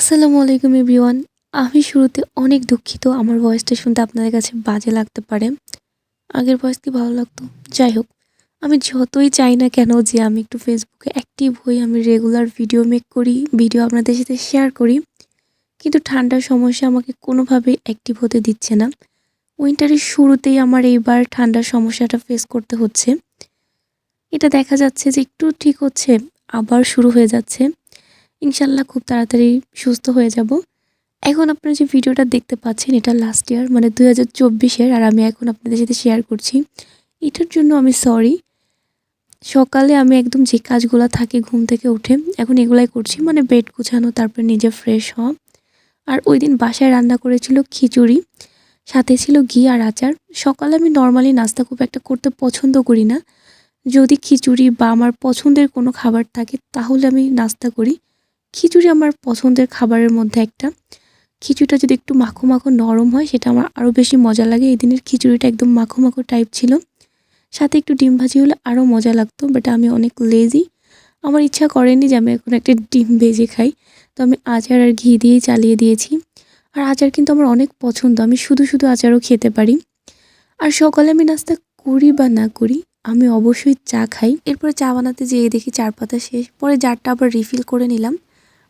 আসসালামু আলাইকুম এভরিওয়ান। আমি শুরুতে অনেক দুঃখিত, আমার ভয়েসটা শুনতে আপনাদের কাছে বাজে লাগতে পারে। আগের ভয়েস কি ভালো লাগতো? যাই হোক, আমি যতই চাই না কেন যে আমি একটু ফেসবুকে অ্যাক্টিভ হই, আমি রেগুলার ভিডিও মেক করি ভিডিও আপনাদের সাথে শেয়ার করি। কিন্তু ঠান্ডার সমস্যা আমাকে কোনোভাবেই অ্যাক্টিভ হতে দিচ্ছে না। উইন্টারের শুরুতেই আমার এইবার ঠান্ডার সমস্যাটা ফেস করতে হচ্ছে। এটা দেখা যাচ্ছে যে একটু ঠিক হচ্ছে, আবার শুরু হয়ে যাচ্ছে। ইনশাল্লাহ খুব তাড়াতাড়ি সুস্থ হয়ে যাব। এখন আপনারা যে ভিডিওটা দেখতে পাচ্ছেন, এটা লাস্ট ইয়ার মানে দু হাজার চব্বিশের, আর আমি এখন আপনাদের সাথে শেয়ার করছি। এটার জন্য আমি সরি সকালে আমি একদম যে কাজগুলো থাকে, ঘুম থেকে উঠে, এখন এগুলাই করছি। মানে বেড গুছানো, তারপরে নিজে ফ্রেশ হওয়া। আর ওই দিন বাসায় রান্না করেছিল খিচুড়ি, সাথে ছিল ঘি আর আচার। সকালে আমি নর্মালি নাস্তা খুব একটা করতে পছন্দ করি না। যদি খিচুড়ি বা আমার পছন্দের কোনো খাবার থাকে, তাহলে আমি নাস্তা করি। খিচুড়ি আমার পছন্দের খাবারের মধ্যে একটা। খিচুড়িটা যদি একটু মাখো মাখো নরম হয়, সেটা আমার আরও বেশি মজা লাগে। এই দিনের খিচুড়িটা একদম মাখো মাখো টাইপ ছিল। সাথে একটু ডিম ভাজি হলে আরও মজা লাগতো বাট আমি অনেক লেজি আমার ইচ্ছা করেনি যে আমি এখন একটা ডিম ভেজে খাই। তো আমি আচার আর ঘি দিয়েই চালিয়ে দিয়েছি। আর আচার কিন্তু আমার অনেক পছন্দ। আমি শুধু শুধু আচারও খেতে পারি। আর সকালে আমি নাস্তা করি বা না করি, আমি অবশ্যই চা খাই। এরপরে চা বানাতে যেয়ে দেখি চার পাতা শেষ। পরে জারটা আবার রিফিল করে নিলাম।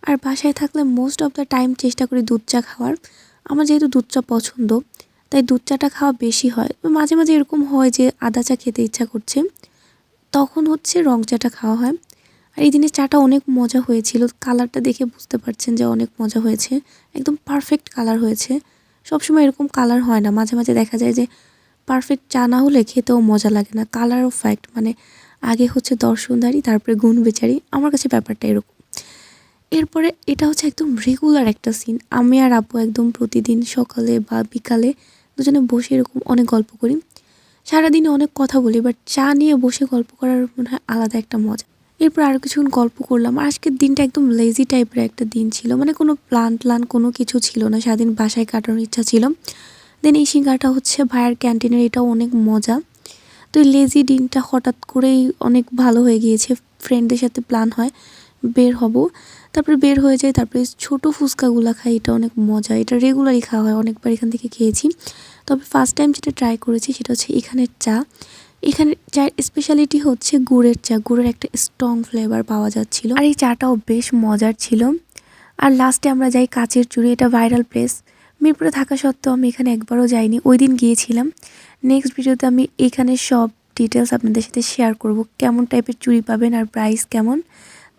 আর বাসায় থাকলে মোস্ট অফ দ্য টাইম চেষ্টা করি দুধ চা খাওয়ার। আমার যেহেতু দুধ চা পছন্দ, তাই দুধ চাটা খাওয়া বেশি হয়। মাঝে মাঝে এরকম হয় যে আদা চা খেতে ইচ্ছা করছে, তখন হচ্ছে রং চাটা খাওয়া হয়। আর এই দিনের চাটা অনেক মজা হয়েছিল। কালারটা দেখে বুঝতে পারছেন যে অনেক মজা হয়েছে। একদম পারফেক্ট কালার হয়েছে। সবসময় এরকম কালার হয় না। মাঝে মাঝে দেখা যায় যে পারফেক্ট চা না হলে খেতেও মজা লাগে না। কালার অফ ফ্যাক্ট মানে আগে হচ্ছে দর্শনদারি তারপরে গুণ বেচারি। আমার কাছে ব্যাপারটা এরকম। এরপরে এটা হচ্ছে একদম রেগুলার একটা সিন আমি আর আব্বু একদম প্রতিদিন সকালে বা বিকালে দুজনে বসে এরকম অনেক গল্প করি। সারাদিনে অনেক কথা বলি বাট চা নিয়ে বসে গল্প করার মনে হয় আলাদা একটা মজা। এরপর আরও কিছুক্ষণ গল্প করলাম। আর আজকের দিনটা একদম লেজি টাইপের একটা দিন ছিল। মানে কোনো প্ল্যান প্ল্যান কোনো কিছু ছিল না। সারাদিন বাসায় কাটানোর ইচ্ছা ছিল। দেন এই সিঙ্গারটা হচ্ছে ভাইয়ার ক্যান্টিনের এটাও অনেক মজা। তো এই লেজি দিনটা হঠাৎ করেই অনেক ভালো হয়ে গিয়েছে। ফ্রেন্ডদের সাথে প্ল্যান হয়, বের হব। তারপরে বের হয়ে যায় তারপরে ছোটো ফুচকাগুলো খাই, এটা অনেক মজা। এটা রেগুলারই খাওয়া হয়, অনেকবার এখান থেকে খেয়েছি। তবে ফার্স্ট টাইম যেটা ট্রাই করেছি সেটা হচ্ছে এখানের চা। এখানে চায়ের স্পেশালিটি হচ্ছে গুড়ের চা, গুড়ের একটা স্ট্রং ফ্লেভার পাওয়া যাচ্ছিল। আর এই চাটাও বেশ মজার ছিল। আর লাস্টে আমরা যাই কাচের চুড়ি এটা ভাইরাল প্লেস মিরপুরে থাকা সত্ত্বেও আমি এখানে একবারও যাইনি, ওই দিন গিয়েছিলাম। নেক্সট ভিডিওতে আমি এখানে সব ডিটেলস আপনাদের সাথে শেয়ার করব, কেমন টাইপের চুড়ি পাবেন আর প্রাইস কেমন।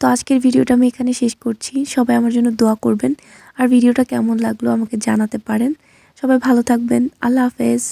তো আজকের ভিডিওটা আমি এখানে শেষ করছি। সবাই আমার জন্য দোয়া করবেন। আর ভিডিওটা কেমন লাগল আমাকে জানাতে পারেন। সবাই ভালো থাকবেন। আল্লাহ হাফেজ।